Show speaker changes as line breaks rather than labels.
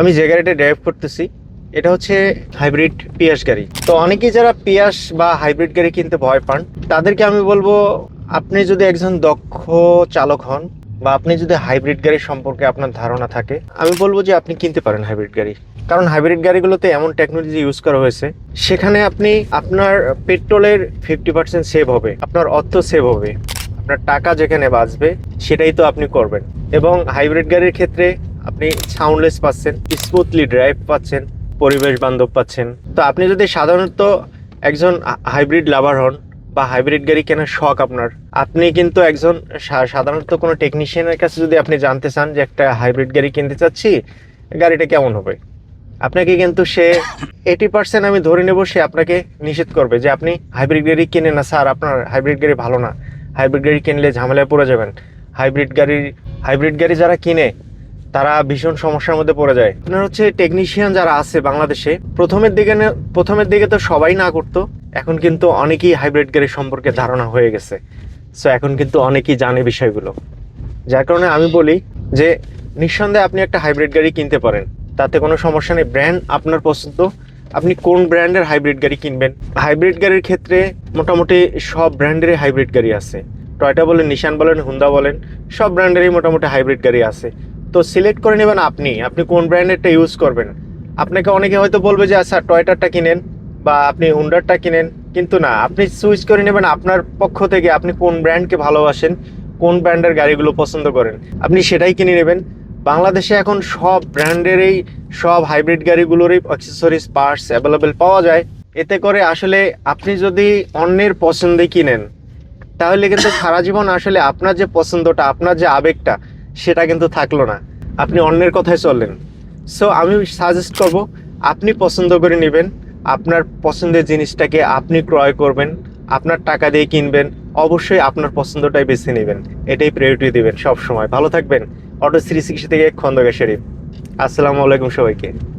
আমি যে গাড়িটা ড্রাইভ করতেছি, এটা হচ্ছে হাইব্রিড পিয়াস গাড়ি। তো অনেকেই যারা পিয়াস বা হাইব্রিড গাড়ি কিনতে ভয় পান, তাদেরকে আমি বলব, আপনি যদি একজন দক্ষ চালক হন বা আপনি যদি হাইব্রিড গাড়ি সম্পর্কে আপনার ধারণা থাকে, আমি বলব যে আপনি কিনতে পারেন হাইব্রিড গাড়ি। কারণ হাইব্রিড গাড়িগুলোতে এমন টেকনোলজি ইউজ করা হয়েছে, সেখানে আপনি আপনার পেট্রোলের ফিফটি পার্সেন্ট সেভ হবে, আপনার অর্থ সেভ হবে, আপনার টাকা যেখানে বাঁচবে, সেটাই তো আপনি করবেন। এবং হাইব্রিড গাড়ির ক্ষেত্রে আপনি সাউন্ডলেস পাচ্ছেন স্মুথলি ড্রাইভ পাচ্ছেন, পরিবেশ বান্ধব পাচ্ছেন। তো আপনি যদি সাধারণত একজন হাইব্রিড লাভার হন বা হাইব্রিড গাড়ি কেনার শখ আপনার, আপনি কিন্তু একজন সাধারণত কোনো টেকনিশিয়ানের কাছে যদি আপনি জানতে চান যে একটা হাইব্রিড গাড়ি কিনতে চাচ্ছি, গাড়িটা কেমন হবে? আপনাকে কিন্তু সে এইটি পার্সেন্ট আমি ধরে নেব, সে আপনাকে নিষেধ করবে যে আপনি হাইব্রিড গাড়ি কিনে না, স্যার, আপনার হাইব্রিড গাড়ি ভালো না। হাইব্রিড গাড়ি কিনলে ঝামেলায় পড়ে যাবেন। হাইব্রিড গাড়ি হাইব্রিড গাড়ি যারা কিনে তারা ভীষণ সমস্যার মধ্যে পড়ে যায়। আপনার হচ্ছে টেকনিশিয়ান যারা আছে বাংলাদেশে, প্রথমের দিকে প্রথমের দিকে তো সবাই না করতো, এখন কিন্তু অনেকেই হাইব্রিড গাড়ি সম্পর্কে ধারণা হয়ে গেছে। সো এখন কিন্তু অনেকেই জানে বিষয়গুলো। যার কারণে আমি বলি যে, নিঃসন্দেহে আপনি একটা হাইব্রিড গাড়ি কিনতে পারেন। তাতে কোনো সমস্যা নেই। ব্র্যান্ড আপনার পছন্দ। আপনি কোন ব্র্যান্ডের হাইব্রিড গাড়ি কিনবেন? হাইব্রিড গাড়ির ক্ষেত্রে মোটামুটি সব ব্র্যান্ডেরই হাইব্রিড গাড়ি আছে। টয়টা বলেন নিশান বলেন হুন্ডা বলেন, সব ব্র্যান্ডেরই মোটামুটি হাইব্রিড গাড়ি আছে। তো সিলেক্ট করে নেবেন আপনি। আপনি কোন ব্র্যান্ডেরটা ইউজ করবেন। আপনাকে অনেকে হয়তো বলবে যে আচ্ছা টয়টারটা কিনেন বা আপনি হুন্ডারটা কিনেন। কিন্তু না, আপনি সুইচ করে নেবেন আপনার পক্ষ থেকে আপনি কোন ব্র্যান্ডকে ভালোবাসেন, কোন ব্র্যান্ডের গাড়িগুলো পছন্দ করেন। আপনি সেটাই কিনে নেবেন। বাংলাদেশে এখন সব ব্র্যান্ডেরই, সব হাইব্রিড গাড়িগুলোরই অ্যাক্সেসরিজ পার্টস অ্যাভেলেবেল পাওয়া যায়। এতে করে আসলে আপনি যদি অন্যের পছন্দে কিনেন, তাহলে কিন্তু সারা জীবন আসলে আপনার যে পছন্দটা, আপনার যে আবেগটা সেটা কিন্তু থাকল না। আপনি অন্যের কথায় চললেন। সো আমি সাজেস্ট করব, আপনি পছন্দ করে নেবেন, আপনার পছন্দের জিনিসটাকে আপনি ক্রয় করবেন, আপনার টাকা দিয়ে কিনবেন, অবশ্যই আপনার পছন্দটাই বেছে নেবেন। এটাই প্রায়োরিটি দেবেন সবসময়। ভালো থাকবেন। অটো শ্রী সিক্সটি থেকে খন্দকার শরীফ। আসসালামু আলাইকুম সবাইকে।